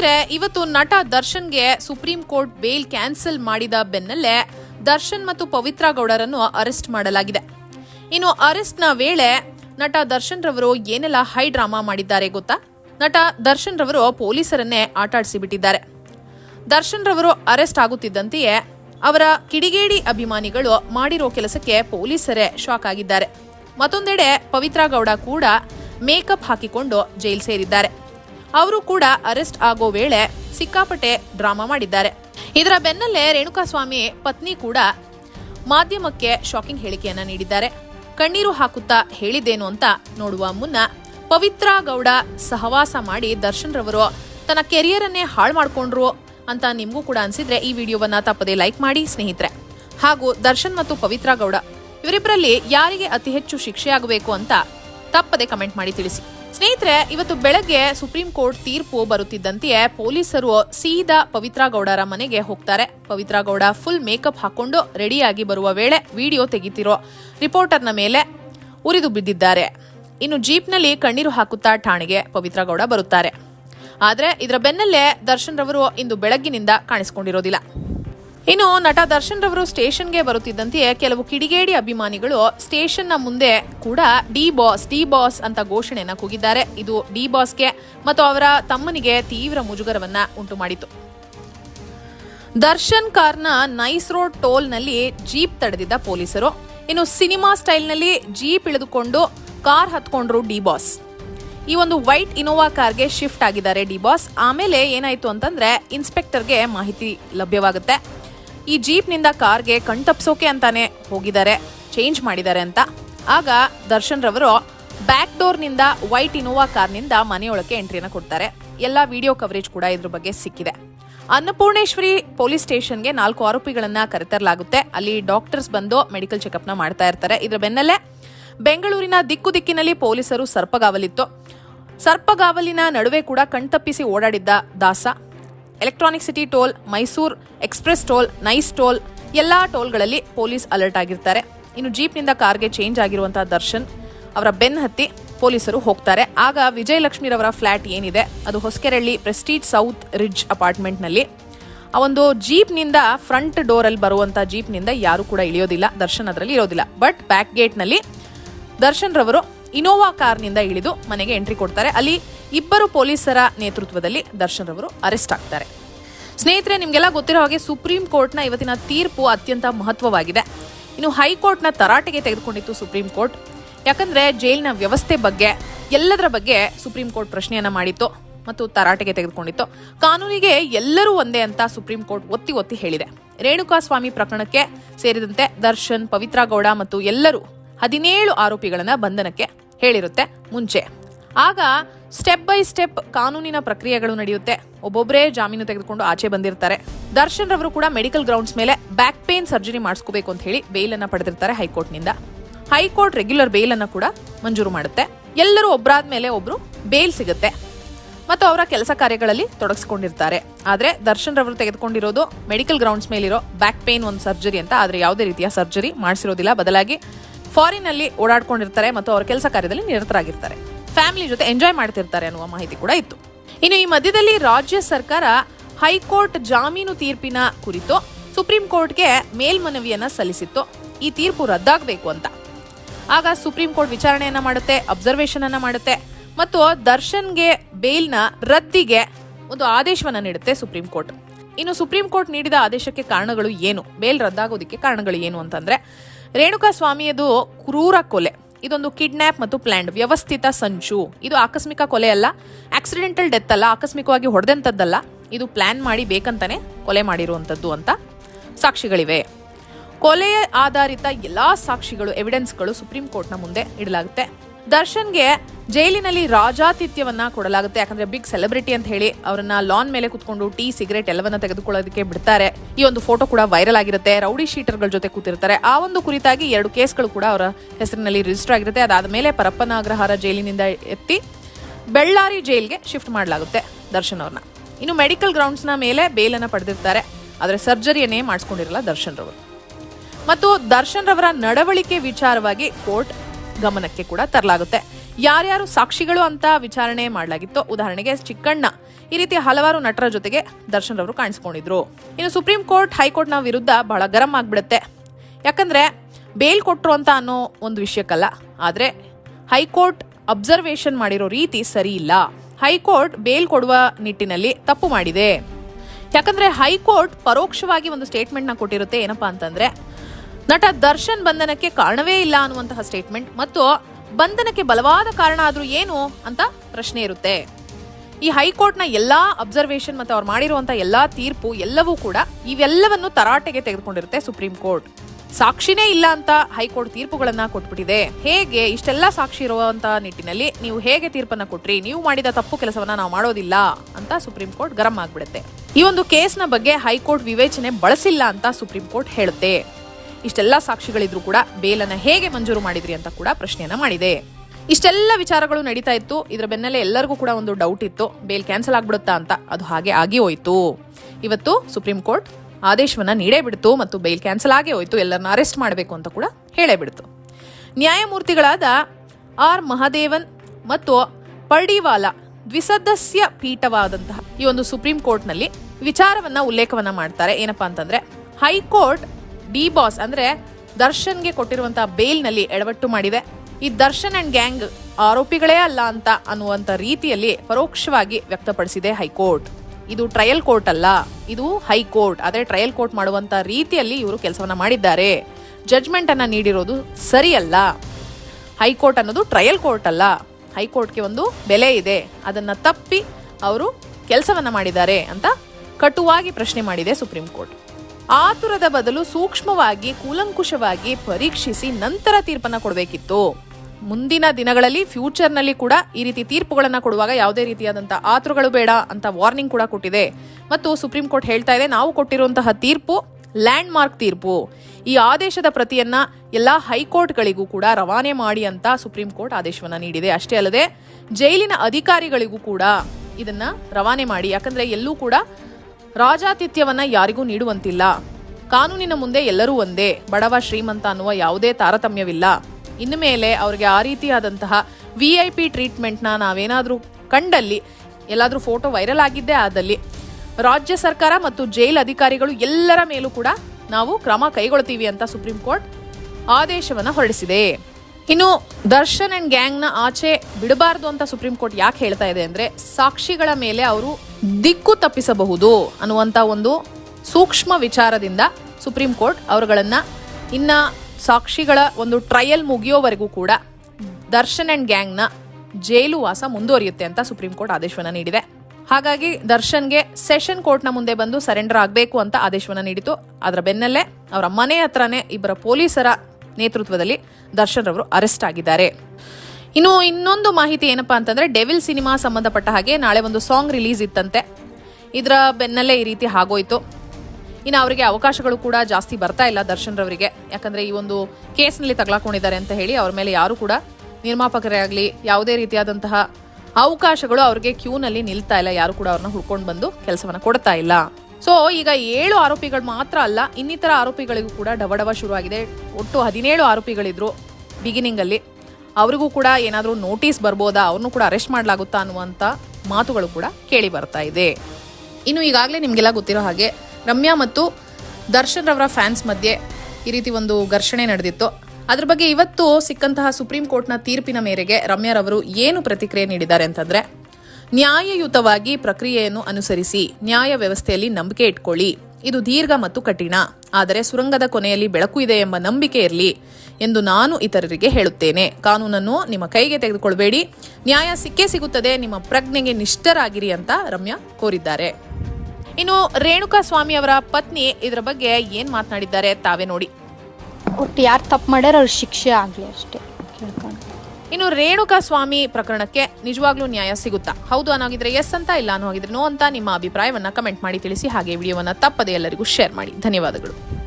ಸ್ನೇಹಿತರೆ ಇವತ್ತು ನಟ ದರ್ಶನ್ಗೆ ಸುಪ್ರೀಂ ಕೋರ್ಟ್ ಬೇಲ್ ಕ್ಯಾನ್ಸಲ್ ಮಾಡಿದ ಬೆನ್ನಲ್ಲೇ ದರ್ಶನ್ ಮತ್ತು ಪವಿತ್ರ ಗೌಡರನ್ನು ಅರೆಸ್ಟ್ ಮಾಡಲಾಗಿದೆ. ಇನ್ನು ಅರೆಸ್ಟ್ನ ವೇಳೆ ನಟ ದರ್ಶನ್ ರವರು ಏನೆಲ್ಲ ಹೈ ಡ್ರಾಮಾ ಮಾಡಿದ್ದಾರೆ ಗೊತ್ತಾ? ನಟ ದರ್ಶನ್ ರವರು ಪೊಲೀಸರನ್ನೇ ಆಟಾಡಿಸಿ ಬಿಟ್ಟಿದ್ದಾರೆ ದರ್ಶನ್ ರವರು ಅರೆಸ್ಟ್ ಆಗುತ್ತಿದ್ದಂತೆಯೇ ಅವರ ಕಿಡಿಗೇಡಿ ಅಭಿಮಾನಿಗಳು ಮಾಡಿರೋ ಕೆಲಸಕ್ಕೆ ಪೊಲೀಸರೇ ಶಾಕ್ ಆಗಿದ್ದಾರೆ. ಮತ್ತೊಂದೆಡೆ ಪವಿತ್ರ ಗೌಡ ಕೂಡ ಮೇಕಪ್ ಹಾಕಿಕೊಂಡು ಜೈಲ್ ಸೇರಿದ್ದಾರೆ. ಅವರು ಕೂಡ ಅರೆಸ್ಟ್ ಆಗೋ ವೇಳೆ ಸಿಕ್ಕಾಪಟ್ಟೆ ಡ್ರಾಮಾ ಮಾಡಿದ್ದಾರೆ. ಇದರ ಬೆನ್ನಲ್ಲೇ ರೇಣುಕಾಸ್ವಾಮಿ ಪತ್ನಿ ಕೂಡ ಮಾಧ್ಯಮಕ್ಕೆ ಶಾಕಿಂಗ್ ಹೇಳಿಕೆಯನ್ನ ನೀಡಿದ್ದಾರೆ. ಕಣ್ಣೀರು ಹಾಕುತ್ತಾ ಹೇಳಿದ್ದೇನು ಅಂತ ನೋಡುವ ಮುನ್ನ ಪವಿತ್ರ ಗೌಡ ಸಹವಾಸ ಮಾಡಿ ದರ್ಶನ್ ರವರು ತನ್ನ ಕೆರಿಯರ್ ಅನ್ನೇ ಹಾಳು ಮಾಡ್ಕೊಂಡ್ರು ಅಂತ ನಿಮಗೂ ಕೂಡ ಅನ್ಸಿದ್ರೆ ಈ ವಿಡಿಯೋವನ್ನ ತಪ್ಪದೇ ಲೈಕ್ ಮಾಡಿ ಸ್ನೇಹಿತರೆ. ಹಾಗೂ ದರ್ಶನ್ ಮತ್ತು ಪವಿತ್ರ ಗೌಡ, ಇವರಿಬ್ಬರಲ್ಲಿ ಯಾರಿಗೆ ಅತಿ ಹೆಚ್ಚು ಶಿಕ್ಷೆಯಾಗಬೇಕು ಅಂತ ತಪ್ಪದೆ ಕಮೆಂಟ್ ಮಾಡಿ ತಿಳಿಸಿ. ಸ್ನೇಹಿತರೆ, ಇವತ್ತು ಬೆಳಗ್ಗೆ ಸುಪ್ರೀಂ ಕೋರ್ಟ್ ತೀರ್ಪು ಬರುತ್ತಿದ್ದಂತೆಯೇ ಪೊಲೀಸರು ಸೀದಾ ಪವಿತ್ರ ಗೌಡರ ಮನೆಗೆ ಹೋಗ್ತಾರೆ. ಪವಿತ್ರ ಗೌಡ ಫುಲ್ ಮೇಕಪ್ ಹಾಕೊಂಡು ರೆಡಿಯಾಗಿ ಬರುವ ವೇಳೆ ವಿಡಿಯೋ ತೆಗಿತಿರೋ ರಿಪೋರ್ಟರ್ನ ಮೇಲೆ ಉರಿದು ಬಿದ್ದಿದ್ದಾರೆ. ಇನ್ನು ಜೀಪ್ನಲ್ಲಿ ಕಣ್ಣೀರು ಹಾಕುತ್ತಾ ಠಾಣೆಗೆ ಪವಿತ್ರ ಗೌಡ ಬರುತ್ತಾರೆ. ಆದರೆ, ಇದರ ಬೆನ್ನಲ್ಲೇ ದರ್ಶನ್ ರವರು ಇಂದು ಬೆಳಗ್ಗಿನಿಂದ ಕಾಣಿಸಿಕೊಂಡಿರೋದಿಲ್ಲ. ಇನ್ನು ನಟ ದರ್ಶನ್ ರವರು ಸ್ಟೇಷನ್ಗೆ ಬರುತ್ತಿದ್ದಂತೆಯೇ ಕೆಲವು ಕಿಡಿಗೇಡಿ ಅಭಿಮಾನಿಗಳು ಸ್ಟೇಷನ್ನ ಮುಂದೆ ಕೂಡ ಡಿ ಬಾಸ್ ಡಿ ಬಾಸ್ ಅಂತ ಘೋಷಣೆಯನ್ನ ಕೂಗಿದ್ದಾರೆ. ಇದು ಡಿ ಬಾಸ್ಗೆ ಮತ್ತು ಅವರ ತಮ್ಮನಿಗೆ ತೀವ್ರ ಮುಜುಗರವನ್ನ ಉಂಟು ಮಾಡಿತು ದರ್ಶನ್ ಕಾರ್ನ ನೈಸ್ ರೋಡ್ ಟೋಲ್ನಲ್ಲಿ ಜೀಪ್ ತಡೆದಿದ್ದ ಪೊಲೀಸರು. ಇನ್ನು ಸಿನಿಮಾ ಸ್ಟೈಲ್ನಲ್ಲಿ ಜೀಪ್ ಇಳಿದುಕೊಂಡು ಕಾರ್ ಹತ್ಕೊಂಡ್ರು ಡಿ ಬಾಸ್. ಈ ಒಂದು ವೈಟ್ ಇನೋವಾ ಕಾರ್ಗೆ ಶಿಫ್ಟ್ ಆಗಿದ್ದಾರೆ ಡಿ ಬಾಸ್. ಆಮೇಲೆ ಏನಾಯ್ತು ಅಂತಂದ್ರೆ ಇನ್ಸ್ಪೆಕ್ಟರ್ಗೆ ಮಾಹಿತಿ ಲಭ್ಯವಾಗುತ್ತೆ. ಈ ಜೀಪ್ನಿಂದ ಕಾರ್ಗೆ ಕಣ್ತಪ್ಸೋಕೆ ಅಂತಾನೆ ಹೋಗಿದ್ದಾರೆ. ಚೇಂಜ್ ಮಾಡಿದ್ದಾರೆ ಅಂತ. ಆಗ ದರ್ಶನ್ ರವರು ಬ್ಯಾಕ್ ಡೋರ್ನಿಂದ ವೈಟ್ ಇನೋವಾ ಕಾರ್ನಿಂದ ಮನೆಯೊಳಕ್ಕೆ ಎಂಟ್ರಿನ ಕೊಡ್ತಾರೆ. ಎಲ್ಲ ವಿಡಿಯೋ ಕವರೇಜ್ ಕೂಡ ಇದ್ರ ಬಗ್ಗೆ ಸಿಕ್ಕಿದೆ. ಅನ್ನಪೂರ್ಣೇಶ್ವರಿ ಪೊಲೀಸ್ ಸ್ಟೇಷನ್ಗೆ ನಾಲ್ಕು ಆರೋಪಿಗಳನ್ನ ಕರೆತರಲಾಗುತ್ತೆ. ಅಲ್ಲಿ ಡಾಕ್ಟರ್ಸ್ ಬಂದು ಮೆಡಿಕಲ್ ಚೆಕಪ್ನ ಮಾಡ್ತಾ ಇರ್ತಾರೆ. ಇದ್ರ ಬೆನ್ನಲ್ಲೇ ಬೆಂಗಳೂರಿನ ದಿಕ್ಕು ದಿಕ್ಕಿನಲ್ಲಿ ಪೊಲೀಸರು ಸರ್ಪಗಾವಲಿತ್ತು. ಸರ್ಪಗಾವಲಿನ ನಡುವೆ ಕೂಡ ಕಣ್ತಪ್ಪಿಸಿ ಓಡಾಡಿದ್ದ Daasa Electronic City toll Mysuru express toll nice toll ಎಲ್ಲ ಟೋಲ್ಗಳಲ್ಲಿ ಪೊಲೀಸ್ ಅಲರ್ಟ್ ಆಗಿರ್ತಾರೆ. ಇನ್ನು ಜೀಪ್ನಿಂದ ಕಾರ್ಗೆ ಚೇಂಜ್ ಆಗಿರುವಂತಹ ದರ್ಶನ್ ಅವರ ಬೆನ್ ಹತ್ತಿ ಪೊಲೀಸರು ಹೋಗ್ತಾರೆ. ಆಗ ವಿಜಯಲಕ್ಷ್ಮಿರವರ ಫ್ಲಾಟ್ ಏನಿದೆ? ಅದು ಹೊಸಕೆರಳ್ಳಿ ಪ್ರೆಸ್ಟೀಜ್ ಸೌತ್ ರಿಡ್ಜ್ ಅಪಾರ್ಟ್ಮೆಂಟ್ನಲ್ಲಿ. ಆ ಒಂದು ಜೀಪ್ನಿಂದ ಫ್ರಂಟ್ ಡೋರಲ್ಲಿ ಬರುವಂತ ಜೀಪ್ನಿಂದ ಯಾರು ಕೂಡ ಇಳಿಯೋದಿಲ್ಲ. ದರ್ಶನ್ ಅದರಲ್ಲಿ ಇರೋದಿಲ್ಲ. ಬಟ್ ಬ್ಯಾಕ್ ಗೇಟ್ನಲ್ಲಿ ದರ್ಶನ್ ರವರು ಇನೋವಾ ಕಾರ್ನಿಂದ ಇಳಿದು ಮನೆಗೆ ಎಂಟ್ರಿ ಕೊಡ್ತಾರೆ. ಅಲ್ಲಿ ಇಬ್ಬರು ಪೊಲೀಸರ ನೇತೃತ್ವದಲ್ಲಿ ದರ್ಶನ್ ರವರು ಅರೆಸ್ಟ್ ಆಗ್ತಾರೆ. ಸ್ನೇಹಿತರೆ, ನಿಮಗೆಲ್ಲ ಗೊತ್ತಿರೋ ಹಾಗೆ ಸುಪ್ರೀಂ ಕೋರ್ಟ್ನ ಇವತ್ತಿನ ತೀರ್ಪು ಅತ್ಯಂತ ಮಹತ್ವವಾಗಿದೆ. ಇನ್ನು ಹೈಕೋರ್ಟ್ನ ತರಾಟೆಗೆ ತೆಗೆದುಕೊಂಡಿತ್ತು ಸುಪ್ರೀಂ ಕೋರ್ಟ್. ಯಾಕಂದ್ರೆ ಜೈಲಿನ ವ್ಯವಸ್ಥೆ ಬಗ್ಗೆ, ಎಲ್ಲದರ ಬಗ್ಗೆ ಸುಪ್ರೀಂ ಕೋರ್ಟ್ ಪ್ರಶ್ನೆಯನ್ನ ಮಾಡಿತ್ತು ಮತ್ತು ತರಾಟೆಗೆ ತೆಗೆದುಕೊಂಡಿತ್ತು. ಕಾನೂನಿಗೆ ಎಲ್ಲರೂ ಒಂದೇ ಅಂತ ಸುಪ್ರೀಂ ಕೋರ್ಟ್ ಒತ್ತಿ ಒತ್ತಿ ಹೇಳಿದೆ. ರೇಣುಕಾ ಸ್ವಾಮಿ ಪ್ರಕರಣಕ್ಕೆ ಸೇರಿದಂತೆ ದರ್ಶನ್ ಪವಿತ್ರ ಗೌಡ ಮತ್ತು ಎಲ್ಲರೂ ಹದಿನೇಳು ಆರೋಪಿಗಳನ್ನ ಬಂಧನಕ್ಕೆ ಹೇಳಿರುತ್ತೆ ಮುಂಚೆ. ಆಗ ಸ್ಟೆಪ್ ಬೈ ಸ್ಟೆಪ್ ಕಾನೂನಿನ ಪ್ರಕ್ರಿಯೆಗಳು ನಡೆಯುತ್ತೆ. ಒಬ್ಬೊಬ್ಬರೇ ಜಾಮೀನು ತೆಗೆದುಕೊಂಡು ಆಚೆ ಬಂದಿರ್ತಾರೆ. ದರ್ಶನ್ ರವರು ಕೂಡ ಮೆಡಿಕಲ್ ಗ್ರೌಂಡ್ಸ್ ಮೇಲೆ ಬ್ಯಾಕ್ ಪೇನ್ ಸರ್ಜರಿ ಮಾಡಿಸ್ಕೋಬೇಕು ಅಂತ ಹೇಳಿ ಬೇಲ್ ಅನ್ನ ಪಡೆದಿರ್ತಾರೆ ಹೈಕೋರ್ಟ್ನಿಂದ. ಹೈಕೋರ್ಟ್ ರೆಗ್ಯುಲರ್ ಬೇಲ್ ಅನ್ನ ಕೂಡ ಮಂಜೂರು ಮಾಡುತ್ತೆ. ಎಲ್ಲರೂ ಒಬ್ಬರಾದ ಮೇಲೆ ಒಬ್ರು ಬೇಲ್ ಸಿಗುತ್ತೆ. ಮತ್ತು ಅವರ ಕೆಲಸ ಕಾರ್ಯಗಳಲ್ಲಿ ತೊಡಗಿಸ್ಕೊಂಡಿರ್ತಾರೆ. ಆದ್ರೆ ದರ್ಶನ್ ರವರು ತೆಗೆದುಕೊಂಡಿರೋದು ಮೆಡಿಕಲ್ ಗ್ರೌಂಡ್ಸ್ ಮೇಲಿರೋ ಬ್ಯಾಕ್ ಪೇನ್ ಒಂದು ಸರ್ಜರಿ ಅಂತ. ಆದ್ರೆ ಯಾವುದೇ ರೀತಿಯ ಸರ್ಜರಿ ಮಾಡಿಸಿರೋದಿಲ್ಲ. ಬದಲಾಗಿ ಫಾರಿನ್ ಅಲ್ಲಿ ಓಡಾಡ್ಕೊಂಡಿರ್ತಾರೆ ಮತ್ತು ಅವರ ಕೆಲಸ ಕಾರ್ಯದಲ್ಲಿ ನಿರತರಾಗಿರ್ತಾರೆ. ಫ್ಯಾಮಿಲಿ ಜೊತೆ ಎಂಜಾಯ್ ಮಾಡ್ತಿರ್ತಾರೆ ಅನ್ನುವ ಮಾಹಿತಿ ಕೂಡ ಇತ್ತು. ಇನ್ನು ಈ ಮಧ್ಯದಲ್ಲಿ ರಾಜ್ಯ ಸರ್ಕಾರ ಹೈಕೋರ್ಟ್ ಜಾಮೀನು ತೀರ್ಪಿನ ಕುರಿತು ಸುಪ್ರೀಂ ಕೋರ್ಟ್ಗೆ ಮೇಲ್ಮನವಿಯನ್ನ ಸಲ್ಲಿಸಿತ್ತು. ಈ ತೀರ್ಪು ರದ್ದಾಗಬೇಕು ಅಂತ. ಆಗ ಸುಪ್ರೀಂ ಕೋರ್ಟ್ ವಿಚಾರಣೆಯನ್ನ ಮಾಡುತ್ತೆ ಅಬ್ಸರ್ವೇಷನ್ ಅನ್ನ ಮಾಡುತ್ತೆ ಮತ್ತು ದರ್ಶನ್ಗೆ ಬೇಲ್ನ ರದ್ದಿಗೆ ಒಂದು ಆದೇಶವನ್ನ ನೀಡುತ್ತೆ ಸುಪ್ರೀಂ ಕೋರ್ಟ್. ಇನ್ನು ಸುಪ್ರೀಂ ಕೋರ್ಟ್ ನೀಡಿದ ಆದೇಶಕ್ಕೆ ಕಾರಣಗಳು ಏನು? ಬೇಲ್ ರದ್ದಾಗೋದಕ್ಕೆ ಕಾರಣಗಳು ಏನು ಅಂತಂದ್ರೆ ರೇಣುಕಾ ಸ್ವಾಮಿಯದು ಕ್ರೂರ ಕೊಲೆ. ಇದೊಂದು ಕಿಡ್ನ್ಯಾಪ್ ಮತ್ತು ಪ್ಲಾಂಡ್ ವ್ಯವಸ್ಥಿತ ಸಂಚು. ಇದು ಆಕಸ್ಮಿಕ ಕೊಲೆ ಅಲ್ಲ ಆಕ್ಸಿಡೆಂಟಲ್ ಡೆತ್ ಅಲ್ಲ, ಆಕಸ್ಮಿಕವಾಗಿ ಹೊಡೆದಂಥದ್ದಲ್ಲ. ಇದು ಪ್ಲಾನ್ ಮಾಡಿ ಬೇಕಂತಾನೆ ಕೊಲೆ ಮಾಡಿರುವಂಥದ್ದು ಅಂತ ಸಾಕ್ಷಿಗಳಿವೆ. ಕೊಲೆಯ ಆಧಾರಿತ ಎಲ್ಲಾ ಸಾಕ್ಷಿಗಳು ಎವಿಡೆನ್ಸ್ಗಳು ಸುಪ್ರೀಂ ಕೋರ್ಟ್ನ ಮುಂದೆ ಇಡಲಾಗುತ್ತೆ. ದರ್ಶನ್ಗೆ ಜೈಲಿನಲ್ಲಿ ರಾಜಾತಿಥ್ಯವನ್ನ ಕೊಡಲಾಗುತ್ತೆ. ಯಾಕಂದ್ರೆ ಬಿಗ್ ಸೆಲೆಬ್ರಿಟಿ ಅಂತ ಹೇಳಿ ಅವರನ್ನ ಲಾನ್ ಮೇಲೆ ಕುತ್ಕೊಂಡು ಟೀ, ಸಿಗರೇಟ್ ಎಲ್ಲವನ್ನ ತೆಗೆದುಕೊಳ್ಳೋದಕ್ಕೆ ಬಿಡ್ತಾರೆ. ಈ ಒಂದು ಫೋಟೋ ಕೂಡ ವೈರಲ್ ಆಗಿರುತ್ತೆ. ರೌಡಿ ಶೀಟರ್ಗಳ ಜೊತೆ ಕೂತಿರ್ತಾರೆ. ಆ ಒಂದು ಕುರಿತಾಗಿ ಎರಡು ಕೇಸ್ಗಳು ಕೂಡ ಅವರ ಹೆಸರಿನಲ್ಲಿ ರಿಜಿಸ್ಟರ್ ಆಗಿರುತ್ತೆ. ಅದಾದ ಮೇಲೆ ಪರಪ್ಪನ ಅಗ್ರಹಾರ ಜೈಲಿನಿಂದ ಎತ್ತಿ ಬೆಳ್ಳಾರಿ ಜೈಲ್ಗೆ ಶಿಫ್ಟ್ ಮಾಡಲಾಗುತ್ತೆ ದರ್ಶನ್ ಅವ್ರನ್ನ. ಇನ್ನು ಮೆಡಿಕಲ್ ಗ್ರೌಂಡ್ಸ್ನ ಮೇಲೆ ಬೇಲನ್ನ ಪಡೆದಿರ್ತಾರೆ. ಆದರೆ ಸರ್ಜರಿಯನ್ನೇ ಮಾಡಿಸ್ಕೊಂಡಿರಲ್ಲ ದರ್ಶನ್ ರವರು. ಮತ್ತು ದರ್ಶನ್ ರವರ ನಡವಳಿಕೆ ವಿಚಾರವಾಗಿ ಕೋರ್ಟ್ ಗಮನಕ್ಕೆ ಕೂಡ ತರಲಾಗುತ್ತೆ. ಯಾರ್ಯಾರು ಸಾಕ್ಷಿಗಳು ಅಂತ ವಿಚಾರಣೆ ಮಾಡಲಾಗಿತ್ತು, ಉದಾಹರಣೆಗೆ ಚಿಕ್ಕಣ್ಣ, ಈ ರೀತಿ ಹಲವಾರು ನಟರ ಜೊತೆಗೆ ದರ್ಶನ್ ರವರು ಕಾಣಿಸ್ಕೊಂಡಿದ್ರು. ಇನ್ನು ಸುಪ್ರೀಂ ಕೋರ್ಟ್, ಹೈಕೋರ್ಟ್ನ ವಿರುದ್ಧ ಬಹಳ ಗರಂ ಆಗ್ಬಿಡುತ್ತೆ. ಯಾಕಂದ್ರೆ, ಬೇಲ್ ಕೊಟ್ಟರು ಅಂತ ಅನ್ನೋ ಒಂದು ವಿಷಯಕ್ಕಲ್ಲ, ಆದರೆ ಹೈಕೋರ್ಟ್ ಅಬ್ಸರ್ವೇಷನ್ ಮಾಡಿರೋ ರೀತಿ ಸರಿ ಇಲ್ಲ. ಹೈಕೋರ್ಟ್ ಬೇಲ್ ಕೊಡುವ ನಿಟ್ಟಿನಲ್ಲಿ ತಪ್ಪು ಮಾಡಿದೆ. ಯಾಕಂದ್ರೆ ಹೈಕೋರ್ಟ್ ಪರೋಕ್ಷವಾಗಿ ಒಂದು ಸ್ಟೇಟ್ಮೆಂಟ್ನ ಕೊಟ್ಟಿರುತ್ತೆ ಏನಪ್ಪಾ ಅಂತಂದ್ರೆ ನಟ ದರ್ಶನ್ ಬಂಧನಕ್ಕೆ ಕಾರಣವೇ ಇಲ್ಲ ಅನ್ನುವಂತಹ ಸ್ಟೇಟ್ಮೆಂಟ್ ಮತ್ತು ಬಂಧನಕ್ಕೆ ಬಲವಾದ ಕಾರಣ ಆದ್ರೂ ಏನು ಅಂತ ಪ್ರಶ್ನೆ ಇರುತ್ತೆ. ಈ ಹೈಕೋರ್ಟ್ನ ಎಲ್ಲಾ ಅಬ್ಸರ್ವೇಷನ್ ಮತ್ತು ಅವ್ರು ಮಾಡಿರುವಂತಹ ಎಲ್ಲಾ ತೀರ್ಪು ಎಲ್ಲವೂ ಕೂಡ ಇವೆಲ್ಲವನ್ನು ತರಾಟೆಗೆ ತೆಗೆದುಕೊಂಡಿರುತ್ತೆ ಸುಪ್ರೀಂ ಕೋರ್ಟ್. ಸಾಕ್ಷಿನೇ ಇಲ್ಲ ಅಂತ ಹೈಕೋರ್ಟ್ ತೀರ್ಪುಗಳನ್ನ ಕೊಟ್ಬಿಟ್ಟಿದೆ. ಹೇಗೆ? ಇಷ್ಟೆಲ್ಲ ಸಾಕ್ಷಿ ಇರುವಂತಹ ನಿಟ್ಟಿನಲ್ಲಿ ನೀವು ಹೇಗೆ ತೀರ್ಪನ್ನ ಕೊಟ್ರಿ? ನೀವು ಮಾಡಿದ ತಪ್ಪು ಕೆಲಸವನ್ನ ನಾವು ಮಾಡೋದಿಲ್ಲ ಅಂತ ಸುಪ್ರೀಂ ಕೋರ್ಟ್ ಗರಂ ಆಗ್ಬಿಡುತ್ತೆ. ಈ ಒಂದು ಕೇಸ್ನ ಬಗ್ಗೆ ಹೈಕೋರ್ಟ್ ವಿವೇಚನೆ ಬಳಸಿಲ್ಲ ಅಂತ ಸುಪ್ರೀಂ ಕೋರ್ಟ್ ಹೇಳುತ್ತೆ. ಇಷ್ಟೆಲ್ಲ ಸಾಕ್ಷಿಗಳಿದ್ರು ಕೂಡ ಬೇಲನ್ನ ಹೇಗೆ ಮಂಜೂರು ಮಾಡಿದ್ರಿ ಅಂತ ಕೂಡ ಪ್ರಶ್ನೆಯನ್ನ ಮಾಡಿದೆ. ಇಷ್ಟೆಲ್ಲ ವಿಚಾರಗಳು ನಡೀತಾ ಇತ್ತು. ಇದರ ಬೆನ್ನಲ್ಲೇ ಎಲ್ಲರಿಗೂ ಕೂಡ ಒಂದು ಡೌಟ್ ಇತ್ತು. ಬೇಲ್ ಕ್ಯಾನ್ಸಲ್ ಆಗ್ಬಿಡುತ್ತಾ ಅಂತ ಅದು ಹಾಗೆ ಆಗಿ ಹೋಯಿತು. ಇವತ್ತು ಸುಪ್ರೀಂ ಕೋರ್ಟ್ ಆದೇಶವನ್ನ ನೀಡೇ ಬಿಡ್ತು ಮತ್ತು ಬೇಲ್ ಕ್ಯಾನ್ಸಲ್ ಆಗೇ ಹೋಯ್ತು. ಎಲ್ಲರನ್ನ ಅರೆಸ್ಟ್ ಮಾಡಬೇಕು ಅಂತ ಕೂಡ ಹೇಳೇ ಬಿಡ್ತು. ನ್ಯಾಯಮೂರ್ತಿಗಳಾದ ಆರ್ ಮಹಾದೇವನ್ ಮತ್ತು ಪರ್ಡಿವಾಲ ದ್ವಿಸದಸ್ಯ ಪೀಠವಾದಂತಹ ಈ ಒಂದು ಸುಪ್ರೀಂ ಕೋರ್ಟ್ನಲ್ಲಿ ವಿಚಾರವನ್ನ ಉಲ್ಲೇಖವನ್ನ ಮಾಡ್ತಾರೆ. ಏನಪ್ಪಾ ಅಂತಂದ್ರೆ ಹೈಕೋರ್ಟ್ ಡಿ ಬಾಸ್ ಅಂದ್ರೆ ದರ್ಶನ್ಗೆ ಕೊಟ್ಟಿರುವಂತಹ ಬೇಲ್ನಲ್ಲಿ ಎಡವಟ್ಟು ಮಾಡಿದೆ ಈ ದರ್ಶನ್ ಅಂಡ್ ಗ್ಯಾಂಗ್ ಆರೋಪಿಗಳೇ ಅಲ್ಲ ಅಂತ ಅನ್ನುವಂತ ರೀತಿಯಲ್ಲಿ ಪರೋಕ್ಷವಾಗಿ ವ್ಯಕ್ತಪಡಿಸಿದೆ ಹೈಕೋರ್ಟ್. ಇದು ಟ್ರಯಲ್ ಕೋರ್ಟ್ ಅಲ್ಲ, ಇದು ಹೈಕೋರ್ಟ್. ಆದರೆ ಟ್ರಯಲ್ ಕೋರ್ಟ್ ಮಾಡುವಂತ ರೀತಿಯಲ್ಲಿ ಇವರು ಕೆಲಸವನ್ನ ಮಾಡಿದ್ದಾರೆ. ಜಡ್ಜ್ಮೆಂಟ್ ಅನ್ನ ನೀಡಿರೋದು ಸರಿಯಲ್ಲ. ಹೈಕೋರ್ಟ್ ಅನ್ನೋದು ಟ್ರಯಲ್ ಕೋರ್ಟ್ ಅಲ್ಲ. ಹೈಕೋರ್ಟ್ಗೆ ಒಂದು ಬೆಲೆ ಇದೆ. ಅದನ್ನ ತಪ್ಪಿ ಅವರು ಕೆಲಸವನ್ನ ಮಾಡಿದ್ದಾರೆ ಅಂತ ಕಟುವಾಗಿ ಪ್ರಶ್ನೆ ಮಾಡಿದೆ ಸುಪ್ರೀಂ ಕೋರ್ಟ್. ಆತುರದ ಬದಲು ಸೂಕ್ಷ್ಮವಾಗಿ, ಕೂಲಂಕುಷವಾಗಿ ಪರೀಕ್ಷಿಸಿ ನಂತರ ತೀರ್ಪನ್ನ ಕೊಡಬೇಕಿತ್ತು. ಮುಂದಿನ ದಿನಗಳಲ್ಲಿ ಫ್ಯೂಚರ್ನಲ್ಲಿ ಕೂಡ ಈ ರೀತಿ ತೀರ್ಪುಗಳನ್ನು ಕೊಡುವಾಗ ಯಾವುದೇ ರೀತಿಯಾದಂಥ ಆತುರಗಳು ಬೇಡ ಅಂತ ವಾರ್ನಿಂಗ್ ಕೂಡ ಕೊಟ್ಟಿದೆ. ಮತ್ತು ಸುಪ್ರೀಂ ಕೋರ್ಟ್ ಹೇಳ್ತಾ ಇದೆ, ನಾವು ಕೊಟ್ಟಿರುವಂತಹ ತೀರ್ಪು ಲ್ಯಾಂಡ್ ಮಾರ್ಕ್ ತೀರ್ಪು. ಈ ಆದೇಶದ ಪ್ರತಿಯನ್ನ ಎಲ್ಲಾ ಹೈಕೋರ್ಟ್ಗಳಿಗೂ ಕೂಡ ರವಾನೆ ಮಾಡಿ ಅಂತ ಸುಪ್ರೀಂ ಕೋರ್ಟ್ ಆದೇಶವನ್ನ ನೀಡಿದೆ. ಅಷ್ಟೇ ಅಲ್ಲದೆ, ಜೈಲಿನ ಅಧಿಕಾರಿಗಳಿಗೂ ಕೂಡ ಇದನ್ನ ರವಾನೆ ಮಾಡಿ, ಯಾಕಂದ್ರೆ ಎಲ್ಲೂ ಕೂಡ ರಾಜಾತಿಥ್ಯವನ್ನ ಯಾರಿಗೂ ನೀಡುವಂತಿಲ್ಲ. ಕಾನೂನಿನ ಮುಂದೆ ಎಲ್ಲರೂ ಒಂದೇ. ಬಡವ ಶ್ರೀಮಂತ ಅನ್ನುವ ಯಾವುದೇ ತಾರತಮ್ಯವಿಲ್ಲ. ಇನ್ನು ಮೇಲೆ ಅವ್ರಿಗೆ ಆ ರೀತಿಯಾದಂತಹ ವಿ ಐ ಪಿ ಟ್ರೀಟ್ಮೆಂಟ್ನ ನಾವೇನಾದರೂ ಕಂಡಲ್ಲಿ, ಎಲ್ಲಾದರೂ ಫೋಟೋ ವೈರಲ್ ಆಗಿದ್ದೇ ಆದಲ್ಲಿ, ರಾಜ್ಯ ಸರ್ಕಾರ ಮತ್ತು ಜೈಲ್ ಅಧಿಕಾರಿಗಳು ಎಲ್ಲರ ಮೇಲೂ ಕೂಡ ನಾವು ಕ್ರಮ ಕೈಗೊಳ್ತೀವಿ ಅಂತ ಸುಪ್ರೀಂ ಕೋರ್ಟ್ ಆದೇಶವನ್ನು ಹೊರಡಿಸಿದೆ. ಇನ್ನು ದರ್ಶನ್ ಅಂಡ್ ಗ್ಯಾಂಗ್ನ ಆಚೆ ಬಿಡಬಾರ್ದು ಅಂತ ಸುಪ್ರೀಂ ಕೋರ್ಟ್ ಯಾಕೆ ಹೇಳ್ತಾ ಇದೆ ಅಂದರೆ ಸಾಕ್ಷಿಗಳ ಮೇಲೆ ಅವರು ದಿಕ್ಕು ತಪ್ಪಿಸಬಹುದು ಅನ್ನುವಂಥ ಒಂದು ಸೂಕ್ಷ್ಮ ವಿಚಾರದಿಂದ ಸುಪ್ರೀಂ ಕೋರ್ಟ್ ಅವರುಗಳನ್ನು ಇನ್ನು ಸಾಕ್ಷಿಗಳ ಒಂದು ಟ್ರಯಲ್ ಮುಗಿಯೋವರೆಗೂ ಕೂಡ ದರ್ಶನ್ ಆ್ಯಂಡ್ ಗ್ಯಾಂಗ್ನ ಜೈಲು ವಾಸ ಮುಂದುವರಿಯುತ್ತೆ ಅಂತ ಸುಪ್ರೀಂ ಕೋರ್ಟ್ ಆದೇಶವನ್ನು ನೀಡಿದೆ. ಹಾಗಾಗಿ ದರ್ಶನ್ಗೆ ಸೆಷನ್ ಕೋರ್ಟ್ನ ಮುಂದೆ ಬಂದು ಸರೆಂಡರ್ ಆಗಬೇಕು ಅಂತ ಆದೇಶವನ್ನು ನೀಡಿತು ಅದರ ಬೆನ್ನಲ್ಲೇ ಅವರ ಮನೆ ಹತ್ರನೇ ಇಬ್ಬರ ಪೊಲೀಸರ ನೇತೃತ್ವದಲ್ಲಿ ದರ್ಶನ್ ರವರು ಅರೆಸ್ಟ್ ಆಗಿದ್ದಾರೆ. ಇನ್ನು ಇನ್ನೊಂದು ಮಾಹಿತಿ ಏನಪ್ಪಾ ಅಂತಂದ್ರೆ ಡೆವಿಲ್ ಸಿನಿಮಾ ಸಂಬಂಧಪಟ್ಟ ಹಾಗೆ ನಾಳೆ ಒಂದು ಸಾಂಗ್ ರಿಲೀಸ್ ಇತ್ತಂತೆ. ಇದರ ಬೆನ್ನಲ್ಲೇ ಈ ರೀತಿ ಆಗೋಯ್ತು ಇನ್ನು ಅವರಿಗೆ ಅವಕಾಶಗಳು ಕೂಡ ಜಾಸ್ತಿ ಬರ್ತಾ ಇಲ್ಲ ದರ್ಶನ್ ರವರಿಗೆ. ಯಾಕಂದ್ರೆ ಈ ಒಂದು ಕೇಸ್ನಲ್ಲಿ ತಗ್ಲಾಕೊಂಡಿದ್ದಾರೆ ಅಂತ ಹೇಳಿ ಅವ್ರ ಮೇಲೆ ಯಾರು ಕೂಡ ನಿರ್ಮಾಪಕರೇ ಆಗಲಿ ಯಾವುದೇ ರೀತಿಯಾದಂತಹ ಅವಕಾಶಗಳು ಅವ್ರಿಗೆ ಕ್ಯೂನಲ್ಲಿ ನಿಲ್ತಾ ಇಲ್ಲ. ಯಾರು ಕೂಡ ಅವ್ರನ್ನ ಹುಡ್ಕೊಂಡು ಬಂದು ಕೆಲಸವನ್ನ ಕೊಡ್ತಾ ಇಲ್ಲ. ಸೊ ಈಗ ಏಳು ಆರೋಪಿಗಳು ಮಾತ್ರ ಅಲ್ಲ, ಇನ್ನಿತರ ಆರೋಪಿಗಳಿಗೂ ಕೂಡ ಡವಡವ ಶುರುವಾಗಿದೆ. ಒಟ್ಟು ಹದಿನೇಳು ಆರೋಪಿಗಳಿದ್ರು ಬಿಗಿನಿಂಗ್ ಅಲ್ಲಿ. ಅವರಿಗೂ ಕೂಡ ಏನಾದರೂ ನೋಟಿಸ್ ಬರ್ಬೋದಾ? ಅವ್ರನ್ನೂ ಕೂಡ ಅರೆಸ್ಟ್ ಮಾಡಲಾಗುತ್ತಾ ಅನ್ನುವಂಥ ಮಾತುಗಳು ಕೂಡ ಕೇಳಿ ಬರ್ತಾ ಇದೆ. ಇನ್ನು ಈಗಾಗಲೇ ನಿಮಗೆಲ್ಲ ಗೊತ್ತಿರೋ ಹಾಗೆ ರಮ್ಯಾ ಮತ್ತು ದರ್ಶನ್ ರವರ ಫ್ಯಾನ್ಸ್ ಮಧ್ಯೆ ಈ ರೀತಿ ಒಂದು ಘರ್ಷಣೆ ನಡೆದಿತ್ತು. ಅದ್ರ ಬಗ್ಗೆ ಇವತ್ತು ಸಿಕ್ಕಂತಹ ಸುಪ್ರೀಂ ಕೋರ್ಟ್ನ ತೀರ್ಪಿನ ಮೇರೆಗೆ ರಮ್ಯಾರವರು ಏನು ಪ್ರತಿಕ್ರಿಯೆ ನೀಡಿದ್ದಾರೆ ಅಂತಂದ್ರೆ, ನ್ಯಾಯಯುತವಾಗಿ ಪ್ರಕ್ರಿಯೆಯನ್ನು ಅನುಸರಿಸಿ, ನ್ಯಾಯ ವ್ಯವಸ್ಥೆಯಲ್ಲಿ ನಂಬಿಕೆ ಇಟ್ಕೊಳ್ಳಿ. ಇದು ದೀರ್ಘ ಮತ್ತು ಕಠಿಣ. ಆದರೆ ಸುರಂಗದ ಕೊನೆಯಲ್ಲಿ ಬೆಳಕು ಇದೆ ಎಂಬ ನಂಬಿಕೆ ಇರಲಿ ಎಂದು ನಾನು ಇತರರಿಗೆ ಹೇಳುತ್ತೇನೆ. ಕಾನೂನನ್ನು ನಿಮ್ಮ ಕೈಗೆ ತೆಗೆದುಕೊಳ್ಬೇಡಿ ನ್ಯಾಯ ಸಿಕ್ಕೇ ಸಿಗುತ್ತದೆ. ನಿಮ್ಮ ಪ್ರಜ್ಞೆಗೆ ನಿಷ್ಠರಾಗಿರಿ ಅಂತ ರಮ್ಯಾ ಕೋರಿದ್ದಾರೆ. ಇನ್ನು ರೇಣುಕಾ ಸ್ವಾಮಿ ಅವರ ಪತ್ನಿ ಇದರ ಬಗ್ಗೆ ಏನ್ ಮಾತನಾಡಿದ್ದಾರೆ ತಾವೇ ನೋಡಿ. ಒಟ್ಟು ಯಾರು ತಪ್ಪು ಮಾಡ್ಯಾರ ಅವ್ರ ಶಿಕ್ಷೆ ಆಗಲಿ ಅಷ್ಟೇ. ಕೇಳ್ಕೊಂಡು. ಇನ್ನು ರೇಣುಕಾ ಸ್ವಾಮಿ ಪ್ರಕರಣಕ್ಕೆ ನಿಜವಾಗ್ಲೂ ನ್ಯಾಯ ಸಿಗುತ್ತಾ? ಹೌದು ಅನ್ನೋಗಿದ್ರೆ ಎಸ್ ಅಂತ, ಇಲ್ಲ ಅನ್ನೋ ಆಗಿದ್ರೆ ನೋ ಅಂತ ನಿಮ್ಮ ಅಭಿಪ್ರಾಯವನ್ನ ಕಮೆಂಟ್ ಮಾಡಿ ತಿಳಿಸಿ, ಹಾಗೆ ವಿಡಿಯೋವನ್ನ ತಪ್ಪದೆ ಎಲ್ಲರಿಗೂ ಶೇರ್ ಮಾಡಿ. ಧನ್ಯವಾದಗಳು.